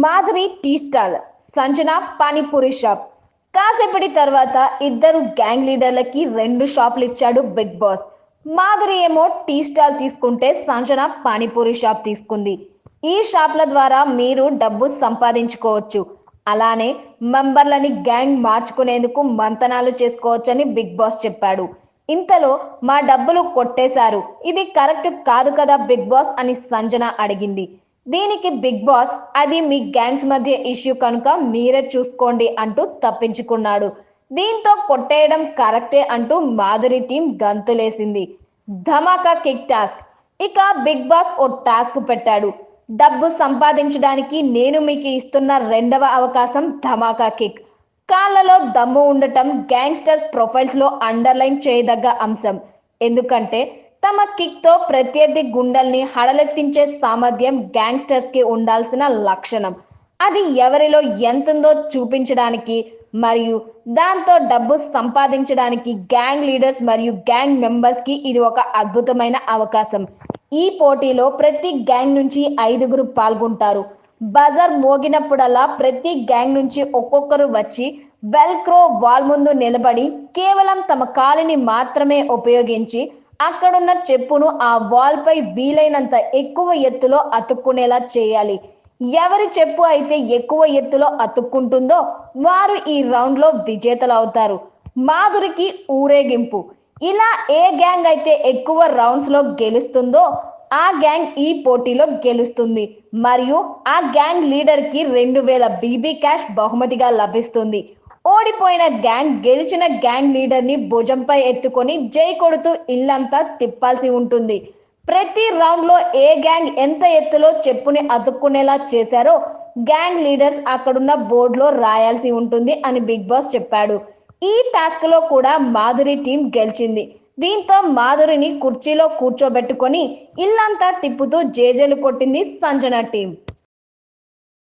Madhuri tea stall Sanjana panipuri shop. కాసేపటి తర్వాత ఇద్దరు గ్యాంగ్ లీడర్లకి రెండు షాపులు ఇచ్చాడు బిగ్ బాస్. మాధురి ఏమో టీ స్టాల్ తీసుకుంటే సంజన పానీపూరి షాప్ తీసుకుంది. ఈ షాప్ల ద్వారా మీరు డబ్బు సంపాదించుకోవచ్చు. అలానే మెంబర్లని గ్యాంగ్ మార్చుకునేందుకు మంతనాలు చేసుకోవచ్చని బిగ్ బాస్ చెప్పాడు. ఇంతలో మా డబ్బులు కొట్టేశారు. ఇది కరెక్ట్ కాదు కదా బిగ్ బాస్ అని సంజన అడిగింది. దీనికి బిగ్ బాస్ అది మీ గ్యాంగ్స్ మధ్య ఇష్యూ కనుక మీరే చూసుకోండి అంటూ తప్పించుకున్నాడు. దీంతో కొట్టేయడం కరెక్టే అంటూ Madhuri team గంతులేసింది. Dhamaka kick task. ఇక బిగ్ బాస్ ఓ టాస్క్ పెట్టాడు. డబ్బు సంపాదించడానికి నేను మీకు ఇస్తున్న రెండవ అవకాశం ధమాకా కిక్. కాళ్ళలో దమ్ము ఉండటం గ్యాంగ్స్టర్స్ ప్రొఫైల్స్లో అండర్లైన్ చేయదగ్గ అంశం. ఎందుకంటే తమ కిక్తో ప్రత్యర్థి గుండెల్ని హడలెత్తించే సామర్థ్యం గ్యాంగ్స్టర్స్కి ఉండాల్సిన లక్షణం. అది ఎవరిలో ఎంతుందో చూపించడానికి మరియు దాంతో డబ్బు సంపాదించడానికి గ్యాంగ్ లీడర్స్ మరియు గ్యాంగ్ మెంబర్స్కి ఇది ఒక అద్భుతమైన అవకాశం. ఈ పోటీలో ప్రతి గ్యాంగ్ నుంచి ఐదుగురు పాల్గొంటారు. బజర్ మోగినప్పుడల్లా ప్రతి గ్యాంగ్ నుంచి ఒక్కొక్కరు వచ్చి వెల్క్రో వాల్ ముందు నిలబడి కేవలం తమ కాలిని మాత్రమే ఉపయోగించి అక్కడున్న చెప్పును ఆ వాల్ పై వీలైనంత ఎక్కువ ఎత్తులో అతుక్కునేలా చేయాలి. ఎవరి చెప్పు అయితే ఎక్కువ ఎత్తులో అతుక్కుంటుందో వారు ఈ రౌండ్లో విజేతలు అవుతారు మాధురికి ఊరేగింపు. ఇలా ఏ గ్యాంగ్ అయితే ఎక్కువ రౌండ్స్లో గెలుస్తుందో ఆ గ్యాంగ్ ఈ పోటీలో గెలుస్తుంది. మరియు ఆ గ్యాంగ్ లీడర్కి రెండు వేల బీబీ క్యాష్ బహుమతిగా లభిస్తుంది. ఓడిపోయిన గ్యాంగ్ గెలిచిన గ్యాంగ్ లీడర్ని భుజంపై ఎత్తుకొని జై కొడుతూ ఇల్లంతా తిప్పాల్సి ఉంటుంది. ప్రతి రౌండ్లో ఏ గ్యాంగ్ ఎంత ఎత్తులో చెప్పుని అతుక్కునేలా చేశారో గ్యాంగ్ లీడర్స్ అక్కడున్న బోర్డులో రాయాల్సి ఉంటుంది అని బిగ్ బాస్ చెప్పాడు. ఈ టాస్క్లో కూడా మాధురి టీం గెలిచింది. దీంతో మాధురిని కుర్చీలో కూర్చోబెట్టుకొని ఇల్లంతా తిప్పుతూ జేజేలు కొట్టింది సంజన టీం.